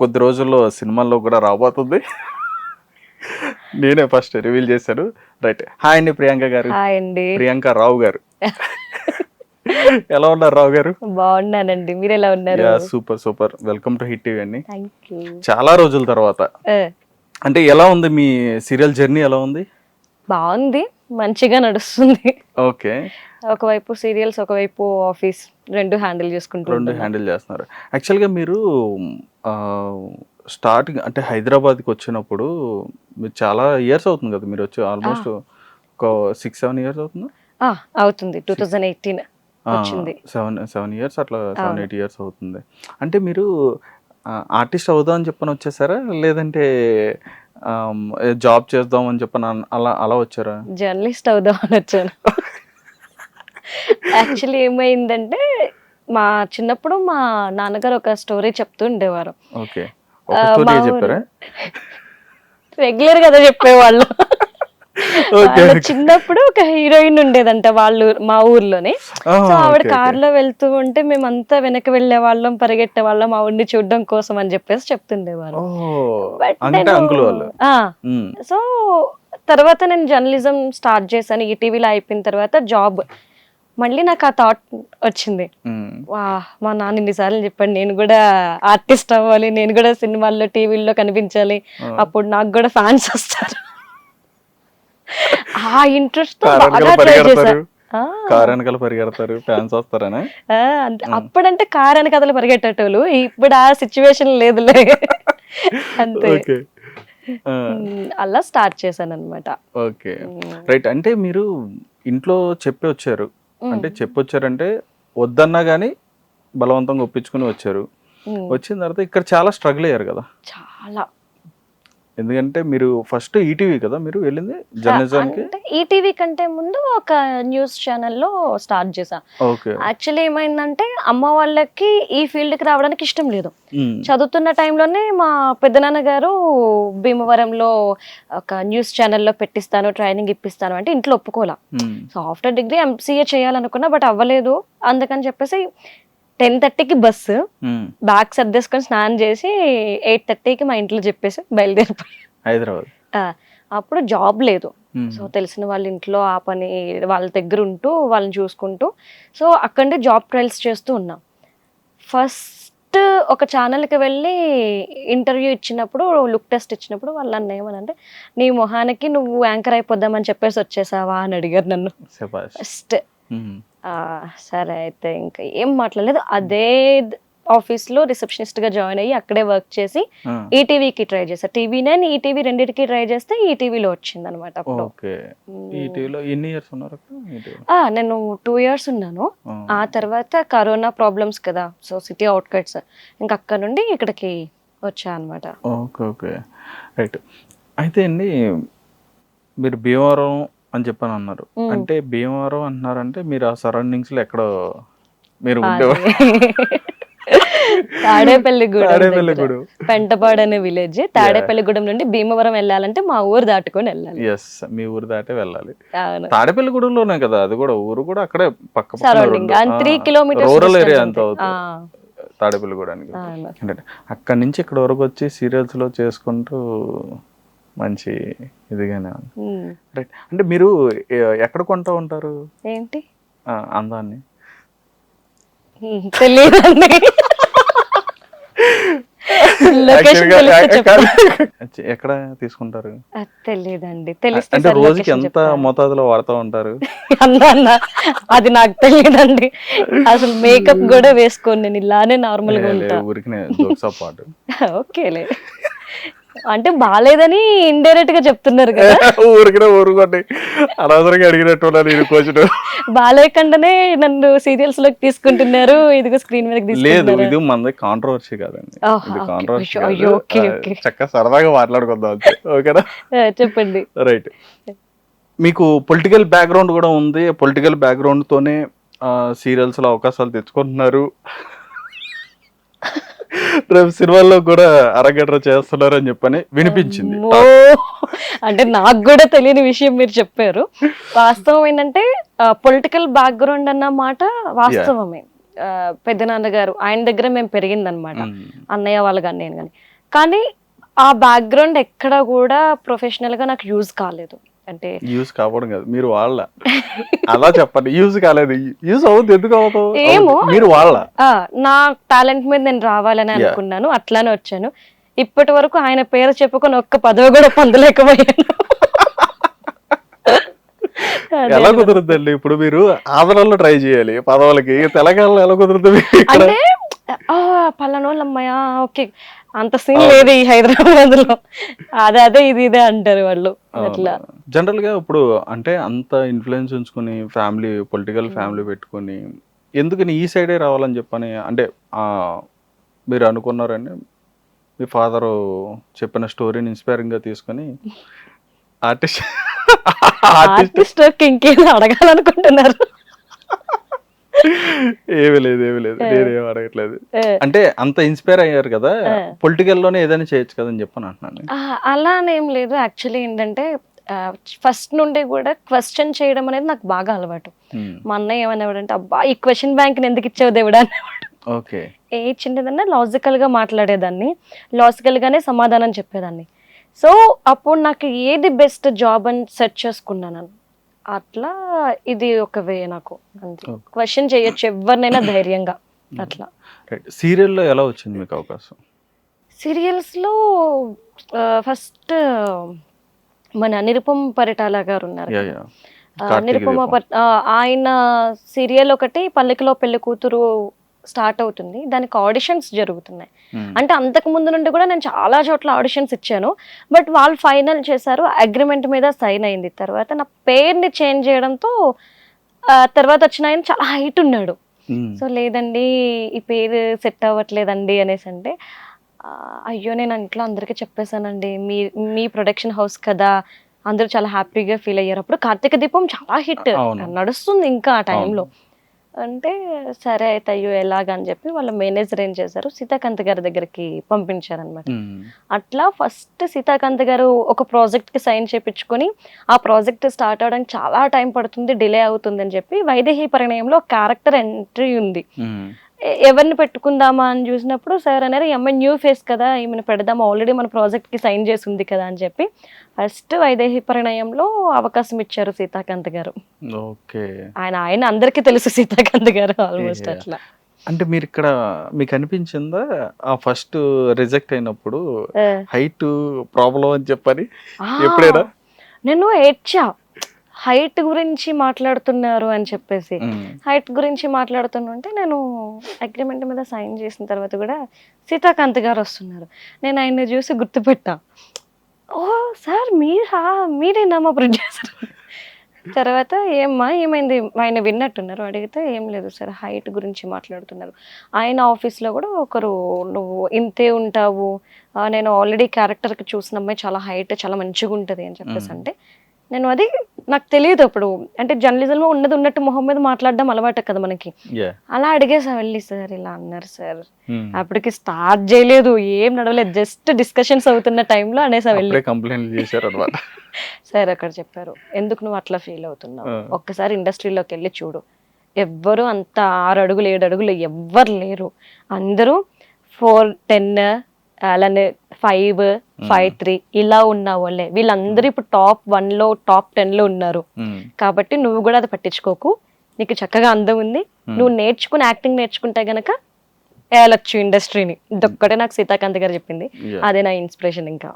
కొద్ది రోజుల్లో సినిమాల్లో కూడా రాబోతుంది. నేనే ఫస్ట్ రివీల్ చేశాను. రైట్. హాయ్ అండి ప్రియాంక గారు. హాయ్ అండి. ప్రియాంక రావు గారు. ఎలా ఉన్నారు రావు గారు? బాగున్నానండి. మీరు ఎలా ఉన్నారు? Super super. Welcome to hit TV అండి. చాలా రోజుల తర్వాత. అంటే ఎలా ఉంది మీ సీరియల్ జర్నీ? ఎలా ఉంది? బాగుంది. మంచిగా నడుస్తుంది. ఓకే. ఒకవైపు సీరియల్స్ ఒకవైపు ఆఫీస్ రెండు హ్యాండిల్ చేసుకుంటూ రెండు. హ్యాండిల్ చేస్తున్నారు. యాక్చువల్గా మీరు స్టార్టింగ్ అంటే హైదరాబాద్కి వచ్చినప్పుడు మీరు చాలా ఇయర్స్ అవుతుంది కదా మీరు వచ్చి ఆల్మోస్ట్ ఒక సిక్స్ సెవెన్ ఇయర్స్ అవుతుందా? అవుతుంది. టూ థౌజండ్ ఎయిటీన్ వచ్చింది. సెవెన్ సెవెన్ ఇయర్స్ అట్లా సెవెన్. ఎయిట్ ఇయర్స్ అవుతుంది. అంటే మీరు ఆర్టిస్ట్ అవుదాం అని చెప్పని వచ్చేసారా? లేదంటే జాబ్ చేద్దాం అని చెప్పని అలా అలా వచ్చారా? జర్నలిస్ట్ అవుదాం అని వచ్చాను. యాక్చువల్లీ ఏమైందంటే మా చిన్నప్పుడు మా నాన్నగారు ఒక స్టోరీ చెప్తూ ఉండేవారు. రెగ్యులర్ కదా చెప్పేవాళ్ళు. చిన్నప్పుడు ఒక హీరోయిన్ ఉండేదంట వాళ్ళు మా ఊర్లోనే. సో ఆవిడ కార్లో వెళ్తూ ఉంటే మేమంతా వెనక వెళ్ళే వాళ్ళం పరిగెట్టే వాళ్ళం ఆవిడ్ని చూడడం కోసం అని చెప్పేసి చెప్తుండేవారు. సో తర్వాత నేను జర్నలిజం స్టార్ట్ చేశాను. ఈటీవీలో అయిపోయిన తర్వాత జాబ్ మళ్ళీ నాకు ఆ థాట్ వచ్చింది. వా మా నాన్న ఇన్నిసార్లు చెప్పాడు నేను కూడా ఆర్టిస్ట్ అవ్వాలి నేను కూడా సినిమాల్లో టీవీల్లో కనిపించాలి. అప్పుడు నాకు కూడా ఫ్యాన్స్ వస్తారు. ఆ ఇంట్రెస్ట్తో బాగా ట్రై చేశా. పరిగెడతారు. ఆ, కారు వెనకాల పరిగెడతారు. ఫ్యాన్స్ వస్తారనా? అప్పుడంటే కార్ అని కథలు పరిగెట్టేటోళ్ళు ఇప్పుడు ఆ సిచ్యువేషన్ లేదులే. అంతే. అలా స్టార్ట్ చేశాను అనమాట ఓకే రైట్ అంటే మీరు ఇంట్లో చెప్పి వచ్చారు. అంటే చెప్పి వచ్చారంటే వద్దన్నా కానీ బలవంతంగా ఒప్పించుకుని వచ్చారు. వచ్చిన తర్వాత ఇక్కడ చాలా స్ట్రగుల్ అయ్యారు కదా. చాలా. ఎందుకంటే మీరు ఫస్ట్ ఈటీవీ కదా మీరు వెళ్ళింది జర్నలిజానికి అంటే ఈటీవీ కంటే ముందు ఒక న్యూస్ ఛానల్లో స్టార్ట్ ఓకే. యాక్చువల్లీ ఏమైందంటే అమ్మ వాళ్ళకి ఈ ఫీల్డ్కి రావడానికి ఇష్టం లేదు. చదువుతున్న టైంలోనే మా పెద్దనాన్న గారు భీమవరంలో ఒక న్యూస్ ఛానల్లో పెట్టిస్తాను ట్రైనింగ్ ఇప్పిస్తాను అంటే ఇంట్లో ఒప్పుకోలా. సో ఆఫ్టర్ డిగ్రీ ఎంసీఏ చేయాలనుకున్నా బట్ అవ్వలేదు. అందుకని చెప్పేసి టెన్ థర్టీకి బస్సు. బ్యాగ్ సర్దేసుకొని స్నానం చేసి ఎయిట్ థర్టీకి మా ఇంట్లో చెప్పేసి బయలుదేరిపోయి. హైదరాబాద్. అప్పుడు జాబ్ లేదు. సో తెలిసిన వాళ్ళ ఇంట్లో ఆ పని వాళ్ళ దగ్గర ఉంటూ వాళ్ళని చూసుకుంటూ. సో అక్కడే జాబ్ ట్రయల్స్ చేస్తూ ఉన్నాం. ఫస్ట్ ఒక ఛానల్కి వెళ్ళి ఇంటర్వ్యూ ఇచ్చినప్పుడు లుక్ టెస్ట్ ఇచ్చినప్పుడు వాళ్ళు నన్ను ఏమనంటే నీ మొహానికి నువ్వు యాంకర్ అయిపోద్దామని చెప్పేసి వచ్చేసావా? అని అడిగారు నన్ను. ఫస్ట్ సరే అయితే ఇంకా ఏం మాట్లాడలేదు. అదే ఆఫీస్లో రిసెప్షనిస్ట్గా జాయిన్ అయ్యి అక్కడే వర్క్ చేసి ఈటీవీకి ట్రై చేశా టీవీ నైన్ ఈటీవీ రెండింటికి ట్రై చేస్తే ఈటీవీలో వచ్చింది అనమాట నేను టూ ఇయర్స్ ఉన్నాను. ఆ. తర్వాత కరోనా ప్రాబ్లమ్స్ కదా సో సిటీ అవుట్కట్స్. ఇంకా అక్కడ నుండి ఇక్కడికి వచ్చా అనమాట ఓకే ఓకే. రైట్. అయితే అండి మీరు భీమవరం అని చెప్పని అన్నారు. అంటే భీమవరం అంటున్నారంటే మీరు ఆ సరౌండింగ్స్లో ఎక్కడో మీరు ఉండేవారు. తాడేపల్లిగూడెం. పెంటపాడు అనే విలేజ్ తాడేపల్లిగూడెం నుండి భీమవరం వెళ్ళాలంటే మా ఊరు దాటుకొని వెళ్ళాలి. ఎస్ మీ ఊరు దాటే వెళ్ళాలి. తాడేపల్లిగూడెంలోనే కదా అది కూడా ఊరు కూడా అక్కడే పక్క surrounding three kilometres rural area అంత అవుతుంది. తాడేపల్లిగూడానికి అక్కడి నుంచి ఇక్కడ వరకు వచ్చి సీరియల్స్లో చేసుకుంటూ మంచి ఇదిగానే ఉంది. రైట్ అంటే మీరు ఎక్కడ కొంటూ ఉంటారు? ఏంటి? అందాన్ని. తెలియదండి. ఎక్కడ తీసుకుంటారు? అది తెలియదండి తెలిస్తే అంటే రోజుకి ఎంత. మోతాదులో వాడుతూ ఉంటారు? అన్నా అది నాకు తెలియదండి. అసలు మేకప్ కూడా వేసుకోను నేను ఇలానే నార్మల్గా ఉంటా. ఊరికి జోక్స్ పాటు. ఓకేలే. అంటే బాగాలేదని ఇండైరెక్ట్గా చెప్తున్నారు కదా. ఊరికినే ఊరుకోండి. అనవసరంగా అడిగినట్టు ఇది కోచడు బాగాలేకుండానే నన్ను సీరియల్స్లోకి తీసుకుంటున్నారు ఇదిగో స్క్రీన్ మీదకి లేదు ఇది మనది కాంట్రవర్సీ కాదండి. ఇది. కాంట్రవర్సీ. చక్కగా సరదాగా మాట్లాడుకుందాం. ఓకేనా? చెప్పండి. రైట్ మీకు పొలిటికల్ బ్యాక్గ్రౌండ్ కూడా ఉంది. పొలిటికల్ బ్యాక్గ్రౌండ్ తోనే సీరియల్స్లో అవకాశాలు తెచ్చుకుంటున్నారు. రేపు సినిమాల్లో కూడా అరగట్ర చేస్తున్నారు అని చెప్పని వినిపించింది. అంటే నాకు కూడా తెలియని విషయం మీరు చెప్పారు. వాస్తవం ఏంటంటే పొలిటికల్ బ్యాక్గ్రౌండ్ అన్న మాట వాస్తవమే. పెద్దనాన్నగారు ఆయన దగ్గర మేము పెరిగిందనమాట ఉమ్. అన్నయ్య వాళ్ళు కానీ నేను కానీ కానీ ఆ బ్యాక్గ్రౌండ్ ఎక్కడ కూడా professional గా నాకు యూజ్ కాలేదు. అంటే యూజ్ కావడం కాదు. మీరు వాళ్ళ. అలా చెప్పండి. యూజ్ కాలేదు. యూజ్ అవుతుంది ఎందుకు అవుతావు? ఏమో. అవుతుంది. మీరు వాళ్ళ. ఆ, నా టాలెంట్ మీద నేను రావాలని. అనుకున్నాను. అట్లానే వచ్చాను. ఇప్పటి వరకు ఆయన పేరు చెప్పుకొని ఒక్క పదవి కూడా పొందలేకపోయాను. ఎలా కుదురుద్దండి? ఇప్పుడు మీరు ఆంధ్రాలో ట్రై చేయాలి. పదవులకి. తెలంగాణలో ఎలా కుదురుతుంది అంటే పలానోళ్ళు అమ్మాయ? ఓకే. అంత సీన్ లేదు ఈ హైదరాబాద్లో అదే అదే ఇది ఇదే అంటారు వాళ్ళు. అట్లా. జనరల్గా ఇప్పుడు అంటే అంత ఇన్ఫ్లుయెన్స్ ఉంచుకుని ఫ్యామిలీ పొలిటికల్ ఫ్యామిలీ పెట్టుకొని ఎందుకని ఈ సైడే రావాలని చెప్పని అంటే మీరు అనుకున్నారని మీ ఫాదర్ చెప్పిన స్టోరీని ఇన్స్పైరింగ్గా తీసుకొని ఆర్టిస్ట్ ఆర్టిస్ట్ ఆర్టిస్ట్ ఇంకేదో అడగాలనుకుంటున్నారు? ఏమీ లేదు ఏమీ లేదు. నేనేం అడగట్లేదు. అంటే అంత ఇన్స్పైర్ అయ్యారు కదా పొలిటికల్లోనే ఏదైనా చేయొచ్చు కదని చెప్పని అంటున్నాను అలా అని లేదు. యాక్చువల్లీ ఏంటంటే ఫస్ట్ నుండి కూడా క్వశ్చన్ చేయడం అనేది నాకు బాగా అలవాటు. మా అన్నయ్య ఏమనేవాడంటే అబ్బా ఈ క్వశ్చన్ బ్యాంక్ ఎందుకు ఇచ్చావు దేవుడా? అనేవాడు ఓకే. ఏ చిన్నదన్నా లాజికల్గా మాట్లాడేదాన్ని లాజికల్ గానే సమాధానం చెప్పేదాన్ని. సో అప్పుడు నాకు ఏది బెస్ట్ జాబ్ అని సెర్చ్ చేసుకున్నాను అట్లా ఇది ఒక వే నాకు. అంతే. క్వశ్చన్ చేయొచ్చు ఎవరినైనా ధైర్యంగా. అట్లా. రైట్ సీరియల్లో ఎలా వచ్చింది మీకు అవకాశం? సీరియల్స్లో ఫస్ట్ మన నిరుపం పరిటాల గారు ఉన్నారు నిరుపమ ఆయన సీరియల్ ఒకటి పల్లెకిలో పెళ్ళి కూతురు స్టార్ట్ అవుతుంది. దానికి ఆడిషన్స్ జరుగుతున్నాయి. Hmm. అంటే అంతకు ముందు నుండి కూడా నేను చాలా చోట్ల ఆడిషన్స్ ఇచ్చాను. బట్ వాళ్ళు ఫైనల్ చేశారు అగ్రిమెంట్ మీద సైన్ అయింది. తర్వాత నా పేరుని చేంజ్ చేయడంతో తర్వాత వచ్చిన ఆయన చాలా హైట్ ఉన్నాడు. Hmm. సో లేదండి ఈ పేరు సెట్ అవ్వట్లేదండి అనేసి అంటే "ఆ, అయ్యో నేను ఇంట్లో అందరికీ చెప్పేశానండి మీ మీ ప్రొడక్షన్ హౌస్ కదా అందరూ చాలా హ్యాపీగా ఫీల్ అయ్యారు. అప్పుడు కార్తీక దీపం చాలా హిట్. నడుస్తుంది ఇంకా ఆ టైంలో. అంటే సరే అయితే అయ్యో ఎలాగని చెప్పి వాళ్ళ మేనేజర్ ఏం చేశారు? సీతాకాంత్ గారి దగ్గరికి పంపించారనమాట. అట్లా ఫస్ట్ సీతాకాంత్ గారు ఒక ప్రాజెక్ట్కి సైన్ చేపించుకొని ఆ ప్రాజెక్ట్ స్టార్ట్ అవడానికి చాలా టైం పడుతుంది డిలే అవుతుంది అని చెప్పి వైదేహి పరిణయంలో క్యారెక్టర్ ఎంట్రీ ఉంది. ఎవరిని పెట్టుకుందామా అని చూసినప్పుడు సార్ అన్నారు ఈ అమ్మాయి న్యూ ఫేస్ కదా ఈమెను పెడదాం ఆల్రెడీ మన ప్రాజెక్ట్కి సైన్ చేసి ఉంది కదా అని చెప్పి ఫస్ట్ వైదేహి పరిణయంలో అవకాశం ఇచ్చారు సీతాకాంత్ గారు. ఓకే. ఆయన ఆయన అందరికీ తెలుసు సీతాకాంత్ గారు ఆల్మోస్ట్. అట్లా. అంటే మీరు ఇక్కడ మీకు అనిపించిందా ఆ ఫస్ట్ రిజెక్ట్ అయినప్పుడు. హైట్ ప్రాబ్లం అని చెప్పని? ఎప్పుడైనా? నేను ఏడ్చా. హైట్ గురించి మాట్లాడుతున్నారు అని చెప్పేసి. హైట్ గురించి మాట్లాడుతుంటే నేను అగ్రిమెంట్ మీద సైన్ చేసిన తర్వాత కూడా సీతాకాంత్ గారు వస్తున్నారు. నేను ఆయన్ని చూసి గుర్తుపెట్టా. ఓ సార్ మీరా మీరేనా మా ప్రొడ్యూసర్. తర్వాత ఏమ్మా ఏమైంది? ఆయన విన్నట్టున్నారు. అడిగితే ఏం లేదు సార్ హైట్ గురించి మాట్లాడుతున్నారు. ఆయన ఆఫీస్లో కూడా ఒకరు నువ్వు ఇంతే ఉంటావు. నేను ఆల్రెడీ క్యారెక్టర్కి చూసిన అమ్మాయి చాలా హైట్ చాలా మంచిగా ఉంటుంది అని చెప్పేసి అంటే నేను అది నాకు తెలియదు అప్పుడు. అంటే జర్నలిజంలో ఉన్నది ఉన్నట్టు మొహం మీద మాట్లాడడం అలవాటు కదా మనకి. అలా అడిగేసా వెళ్ళి సార్ ఇలా అన్నారు సార్. Hmm. అప్పటికి స్టార్ట్ చేయలేదు ఏం నడవలేదు జస్ట్ డిస్కషన్స్ అవుతున్న టైంలో అనేసా వెళ్ళి. కంప్లైంట్ చేశారు అనమాట. సార్ అక్కడ చెప్పారు ఎందుకు నువ్వు అట్లా ఫీల్ అవుతున్నావు? ఆ. ఒక్కసారి ఇండస్ట్రీలోకి వెళ్ళి చూడు. ఎవ్వరు అంత ఆరు అడుగులు ఏడు అడుగులు ఎవ్వరు లేరు. అందరూ ఫోర్ టెన్ అలానే ఫైవ్ ఫైవ్ త్రీ ఇలా ఉన్న వాళ్ళే వీళ్ళందరూ ఇప్పుడు టాప్ వన్లో టాప్ టెన్లో ఉన్నారు. కాబట్టి నువ్వు కూడా అది పట్టించుకోకు. నీకు చక్కగా అందం ఉంది. నువ్వు నేర్చుకుని యాక్టింగ్ నేర్చుకుంటే గనక వెళ్ళొచ్చు ఇండస్ట్రీని ఇదొక్కటే నాకు సీతాకాంత్ గారు చెప్పింది. అదే నా ఇన్స్పిరేషన్ ఇంకా.